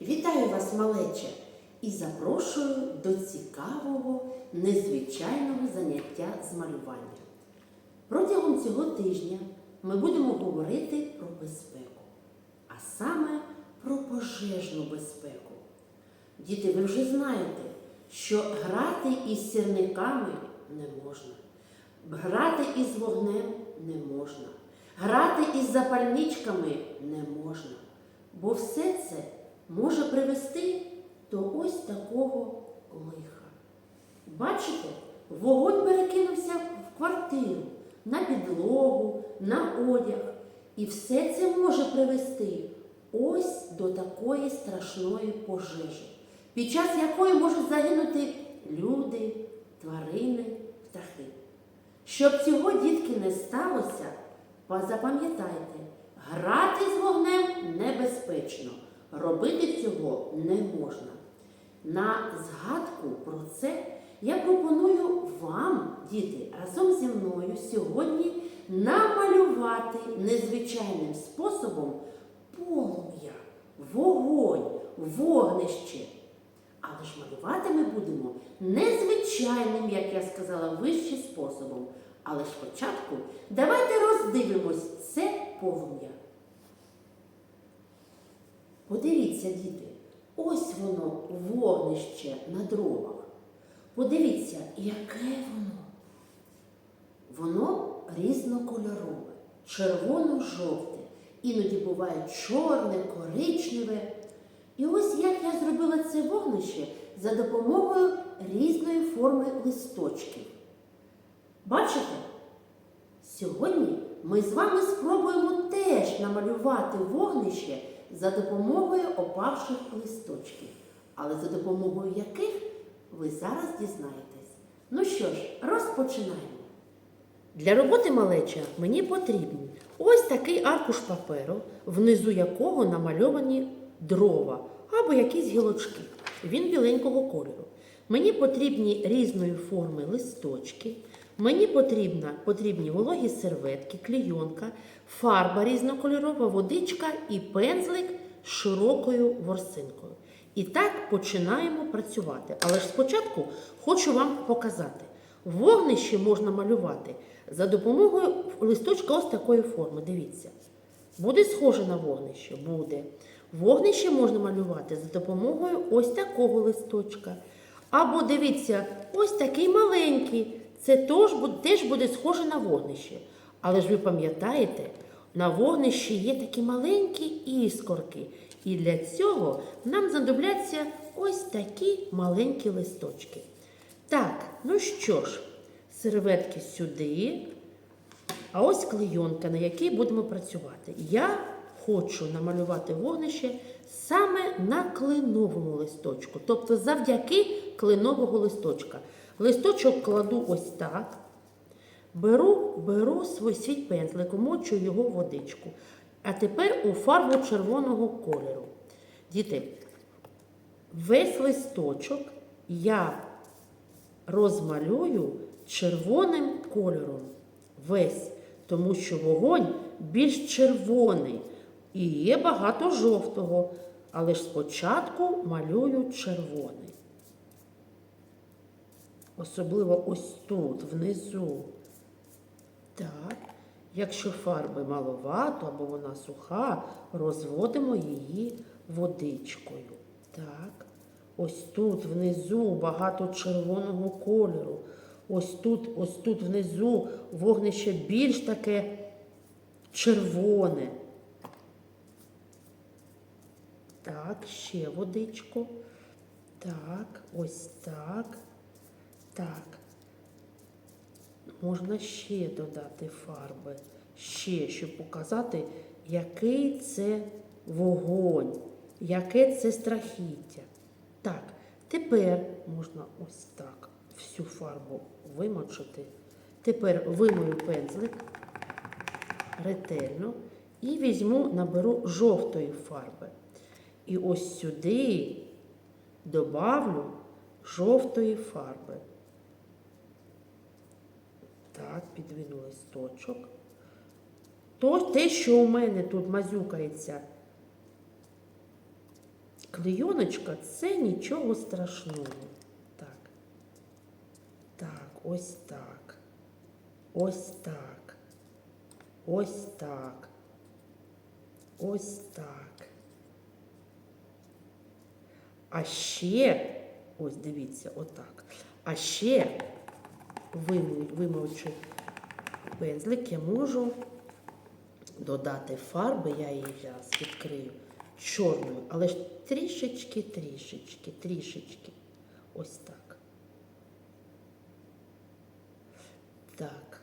Вітаю вас, малече, і запрошую до цікавого, незвичайного заняття з малювання. Протягом цього тижня ми будемо говорити про безпеку, а саме про пожежну безпеку. Діти, ви вже знаєте, що грати із сірниками не можна, грати із вогнем не можна, грати із запальничками не можна, бо все це може привести до ось такого лиха. Бачите, вогонь перекинувся в квартиру, на підлогу, на одяг. І все це може привести ось до такої страшної пожежі, під час якої можуть загинути люди, тварини, птахи. Щоб цього дітки не сталося, па- запам'ятайте, грати з вогнем небезпечно, робити цього не можна. На згадку про це я пропоную вам, діти, разом зі мною сьогодні намалювати незвичайним способом полум'я, вогонь, вогнище. Але ж малювати ми будемо незвичайним, як я сказала, вище способом. Але спочатку давайте роздивимось це полум'я. Подивіться, діти, ось воно вогнище на дровах. Подивіться, яке воно. Воно різнокольорове, червоно-жовте, іноді буває чорне, коричневе. І ось як я зробила це вогнище за допомогою різної форми листочків. Бачите? Сьогодні ми з вами спробуємо теж намалювати вогнище за допомогою опавших листочків, але за допомогою яких ви зараз дізнаєтесь. Ну що ж, розпочинаємо. Для роботи малеча мені потрібен ось такий аркуш паперу, внизу якого намальовані дрова або якісь гілочки. Він біленького кольору. Мені потрібні різної форми листочки. Мені потрібна, потрібні вологі серветки, клійонка, фарба різнокольорова, водичка і пензлик з широкою ворсинкою. І так починаємо працювати. Але ж спочатку хочу вам показати. Вогнище можна малювати за допомогою листочка ось такої форми. Дивіться. Буде схоже на вогнище? Буде. Вогнище можна малювати за допомогою ось такого листочка. Або дивіться, ось такий маленький. Це теж буде, схоже на вогнище. Але ж ви пам'ятаєте, на вогнищі є такі маленькі іскорки. І для цього нам знадобляться ось такі маленькі листочки. Так, ну що ж, серветки сюди, а ось клейонка, на якій будемо працювати. Я хочу намалювати вогнище саме на кленовому листочку, тобто завдяки кленового листочка. Листочок кладу ось так. Беру, беру свій, свій пензлик, мочу його водичку. А тепер у фарбу червоного кольору. Діти, весь листочок я розмалюю червоним кольором. Весь, тому що вогонь більш червоний і є багато жовтого. Але ж спочатку малюю червоний. Особливо ось тут, внизу. Так, якщо фарби маловато або вона суха, розводимо її водичкою. Так, ось тут внизу багато червоного кольору. Ось тут, ось тут внизу вогнище більш таке червоне. Так, ще водичку. Так, ось так. Так. Можна ще додати фарби. Ще, щоб показати, який це вогонь, яке це страхіття. Так, тепер можна ось так всю фарбу вимочити. Тепер вимою пензлик ретельно і візьму, наберу жовтої фарби. І ось сюди добавлю жовтої фарби. Так, підвину листочок. То те, що у мене тут мазюкається клейоночка це нічого страшного. Так. Так, ось так. Ось так. Ось так. Ось так. А ще, ось дивіться, отак. А ще, вимивши пензлик, я можу додати фарби, я її зараз відкрию чорною, але ж трішечки, трішечки, трішечки. Ось так. Так,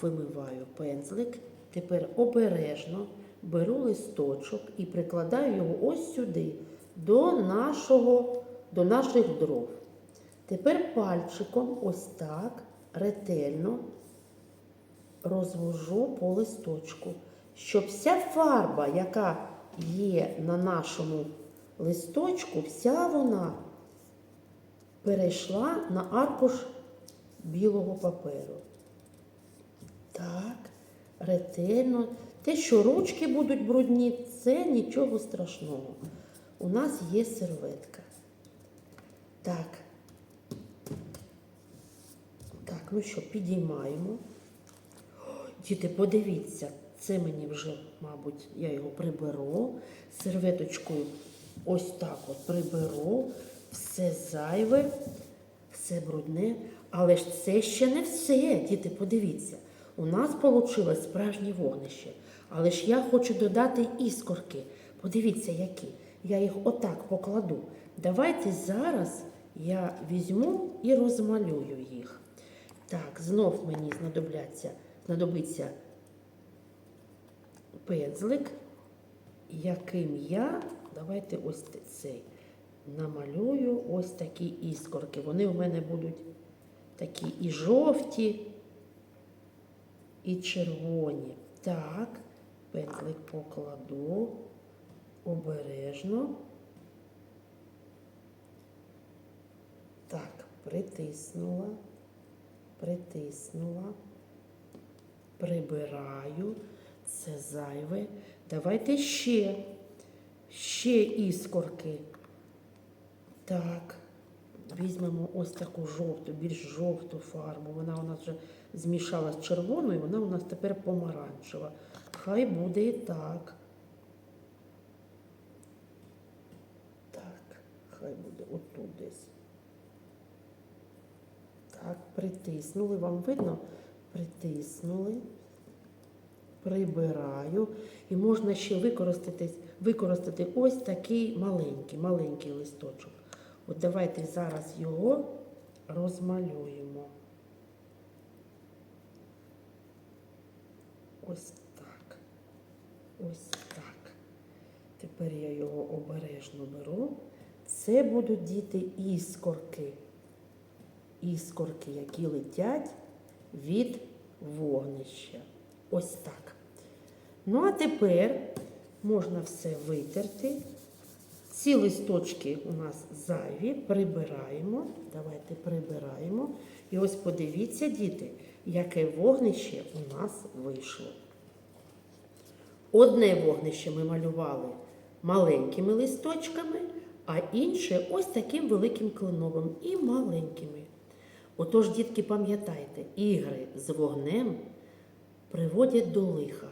вимиваю пензлик. Тепер обережно беру листочок і прикладаю його ось сюди, до нашого, до наших дров. Тепер пальчиком ось так ретельно розвожу по листочку, щоб вся фарба, яка є на нашому листочку, вся вона перейшла на аркуш білого паперу. Так, ретельно. Те, що ручки будуть брудні, це нічого страшного. У нас є серветка. Так. Ну що, підіймаємо. Діти, подивіться, це мені вже, мабуть, я його приберу. Серветочкою ось так от приберу. Все зайве, все брудне. Але ж це ще не все. Діти, подивіться. У нас вийшло справжнє вогнище. Але ж я хочу додати іскорки. Подивіться, які. Я їх отак покладу. Давайте зараз я візьму і розмалюю їх. Так, знов мені знадобляться, знадобиться пензлик, яким я, давайте ось цей, намалюю ось такі іскорки. Вони у мене будуть такі і жовті, і червоні. Так, пензлик покладу обережно. Так, притиснула, притиснула, прибираю. Це зайве. Давайте ще, ще іскорки. Так, візьмемо ось таку жовту, більш жовту фарбу. Вона у нас вже змішалась з червоною, вона у нас тепер помаранчева. Хай буде і так. Так, хай буде отут десь. Так, притиснули. Вам видно? Притиснули. Прибираю. І можна ще використати, використати ось такий маленький, маленький листочок. От давайте зараз його розмалюємо. Ось так. Ось так. Тепер я його обережно беру. Це будуть діти іскорки. Іскорки, які летять від вогнища. Ось так. Ну, а тепер можна все витерти. Ці листочки у нас зайві, прибираємо. Давайте прибираємо. І ось подивіться, діти, яке вогнище у нас вийшло. Одне вогнище ми малювали маленькими листочками, а інше ось таким великим кленовим і маленькими. Отож, дітки, пам'ятайте, ігри з вогнем приводять до лиха.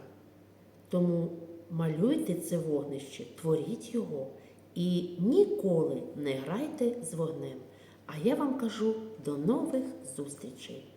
Тому малюйте це вогнище, творіть його і ніколи не грайте з вогнем. А я вам кажу до нових зустрічей!